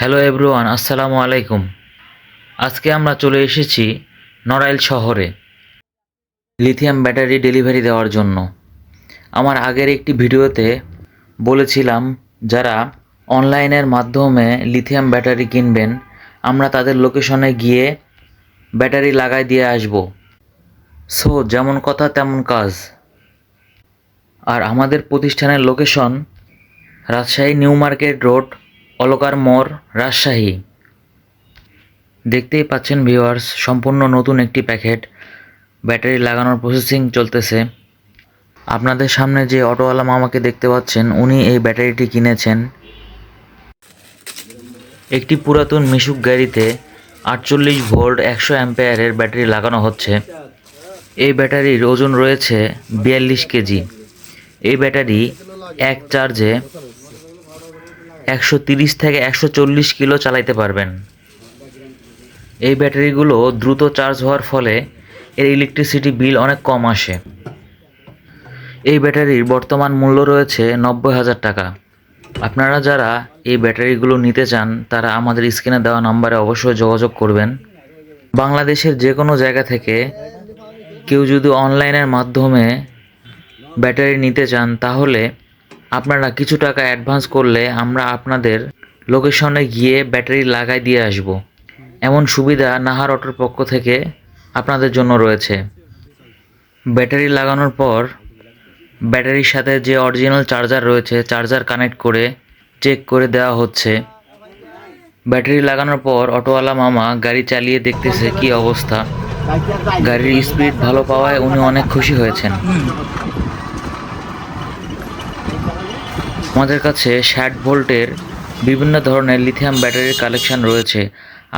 Hello everyone, আসসালামু আলাইকুম। আজকে আমরা চলে এসেছি নড়াইল শহরে লিথিয়াম ব্যাটারি ডেলিভারি দেওয়ার জন্য। আমার আগের একটি ভিডিওতে বলেছিলাম, যারা অনলাইনের মাধ্যমে লিথিয়াম ব্যাটারি কিনবেন, আমরা তাদের লোকেশনে গিয়ে ব্যাটারি লাগাই দিয়ে আসব। সো, যেমন কথা তেমন কাজ। আর আমাদের প্রতিষ্ঠানের location Rajshahi new market road Walker মোড় রাজশাহী। দেখতেই পাচ্ছেন ভিউয়ার্স সম্পূর্ণ নতুন একটি প্যাকেট। ব্যাটারি লাগানোর প্রসেসিং চলতেছে। আপনাদের সামনে যে অটোওয়ালা মামাকে দেখতে পাচ্ছেন, উনি এই ব্যাটারিটি কিনেছেন। একটি পুরাতন মিশুক গাড়িতে আটচল্লিশ ভোল্ট একশো অ্যাম্পেয়ারের ব্যাটারি লাগানো হচ্ছে। এই ব্যাটারির ওজন রয়েছে বিয়াল্লিশ কেজি। এই ব্যাটারি এক চার্জে একশো তিরিশ থেকে একশো চল্লিশ কিলো চালাইতে পারবেন। এই ব্যাটারিগুলো দ্রুত চার্জ হওয়ার ফলে এর ইলেকট্রিসিটি বিল অনেক কম আসে। এই ব্যাটারির বর্তমান মূল্য রয়েছে নব্বই হাজার টাকা। আপনারা যারা এই ব্যাটারিগুলো নিতে চান, তারা আমাদের স্ক্রিনে দেওয়া নম্বরে অবশ্যই যোগাযোগ করবেন। বাংলাদেশের যে কোনো জায়গা থেকে কেউ যদি অনলাইনের মাধ্যমে ব্যাটারি নিতে চান, তাহলে আপনারা কিছু টাকা অ্যাডভান্স করলে আমরা আপনাদের লোকেশনে গিয়ে ব্যাটারি লাগাই দিয়ে আসব। এমন সুবিধা নাহার অটোর পক্ষ থেকে আপনাদের জন্য রয়েছে। ব্যাটারি লাগানোর পর ব্যাটারির সাথে যে অরিজিনাল চার্জার রয়েছে চার্জার কানেক্ট করে চেক করে দেওয়া হচ্ছে। ব্যাটারি লাগানোর পর অটোওয়ালা মামা গাড়ি চালিয়ে দেখতেছে কি অবস্থা। গাড়ির স্পিড ভালো পাওয়ায় উনি অনেক খুশি হয়েছেন। আমাদের কাছে ষাট ভোল্টের বিভিন্ন ধরনের লিথিয়াম ব্যাটারির কালেকশন রয়েছে।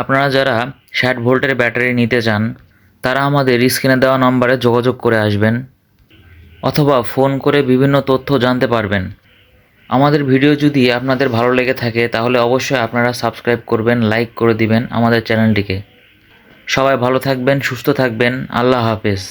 আপনারা যারা ষাট ভোল্টের ব্যাটারি নিতে চান, তারা আমাদের স্ক্রিনে দেওয়া নম্বরে যোগাযোগ করে আসবেন অথবা ফোন করে বিভিন্ন তথ্য জানতে পারবেন। আমাদের ভিডিও যদি আপনাদের ভালো লেগে থাকে, তাহলে অবশ্যই আপনারা সাবস্ক্রাইব করবেন লাইক করে দিবেন আমাদের চ্যানেলটিকে সবাই ভালো থাকবেন, সুস্থ থাকবেন, আল্লাহ হাফেজ।